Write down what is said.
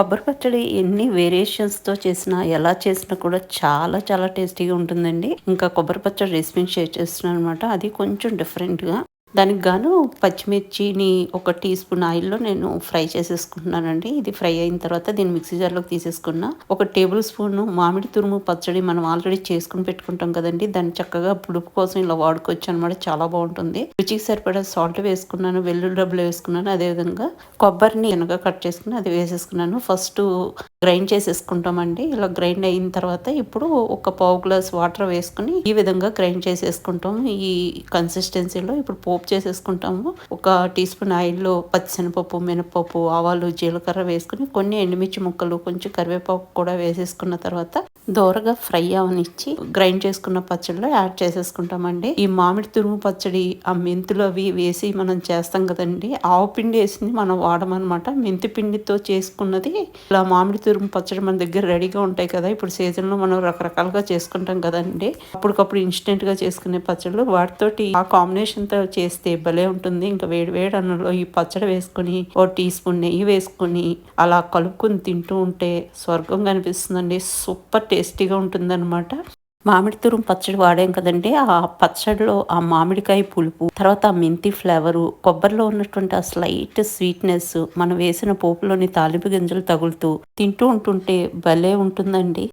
కొబ్బరి పచ్చడి ఎన్ని వేరియేషన్స్తో చేసినా ఎలా చేసినా కూడా చాలా చాలా టేస్టీగా ఉంటుందండి. ఇంకా కొబ్బరి పచ్చడి రెసిపీని షేర్ చేస్తున్నాను అనమాట అది కొంచెం డిఫరెంట్గా దానికి గాను పచ్చిమిర్చిని ఒక టీ స్పూన్ ఆయిల్లో నేను ఫ్రై చేసేసుకుంటున్నానండి. ఇది ఫ్రై అయిన తర్వాత దీన్ని మిక్సీ జార్లోకి తీసేసుకున్నా. ఒక టేబుల్ స్పూన్ మామిడి తురుము పచ్చడి మనం ఆల్రెడీ చేసుకుని పెట్టుకుంటాం కదండి. దాన్ని చక్కగా పులుపు కోసం ఇలా వాడుకోవచ్చు అనమాట చాలా బాగుంటుంది. రుచికి సరిపడా సాల్ట్ వేసుకున్నాను వెల్లుల్లి డబ్బులు వేసుకున్నాను. అదేవిధంగా కొబ్బరిని వెనక కట్ చేసుకుని అది వేసేసుకున్నాను. ఫస్ట్ గ్రైండ్ చేసేసుకుంటామండి. ఇలా గ్రైండ్ అయిన తర్వాత ఇప్పుడు ఒక పావు గ్లాస్ వాటర్ వేసుకుని ఈ విధంగా గ్రైండ్ చేసేసుకుంటాం. ఈ కన్సిస్టెన్సీలో ఇప్పుడు పోపు చేసేసుకుంటాము. ఒక టీ స్పూన్ ఆయిల్లో పచ్చిశనపప్పు మినపప్పు ఆవాలు జీలకర్ర వేసుకుని కొన్ని ఎండుమిర్చి ముక్కలు కొంచెం కరివేపాకు కూడా వేసేసుకున్న తర్వాత దోరగా ఫ్రై అవనిచ్చి గ్రైండ్ చేసుకున్న పచ్చడిలో యాడ్ చేసేసుకుంటామండి. ఈ మామిడి తురుము పచ్చడి ఆ మెంతులు అవి వేసి మనం చేస్తాం కదండి. ఆవు పిండి వేసింది మనం వాడమనమాట. మెంతి పిండితో చేసుకున్నది ఇలా మామిడి తురుము పచ్చడి మన దగ్గర రెడీగా ఉంటాయి కదా. ఇప్పుడు సీజన్లో మనం రకరకాలుగా చేసుకుంటాం కదండి. అప్పటికప్పుడు ఇన్స్టెంట్గా చేసుకునే పచ్చళ్ళు వాటితోటి ఆ కాంబినేషన్తో చేస్తే భలే ఉంటుంది. ఇంకా వేడి వేడి అన్నంలో ఈ పచ్చడి వేసుకుని ఓ టీ స్పూన్ నెయ్యి వేసుకుని అలా కలుపుకుని తింటూ ఉంటే స్వర్గం కనిపిస్తుందండి సూపర్ టేస్టీగా ఉంటుందన్నమాట. మామిడి తురుము పచ్చడి వాడాం కదండి. ఆ పచ్చడిలో ఆ మామిడికాయ పులుపు తర్వాత ఆ మెంతి ఫ్లేవరు కొబ్బరిలో ఉన్నటువంటి ఆ స్లైట్ స్వీట్నెస్ మనం వేసిన పోపులోని తాలింపు గింజలు తగులుతూ తింటూ ఉంటుంటే భలే ఉంటుందండి.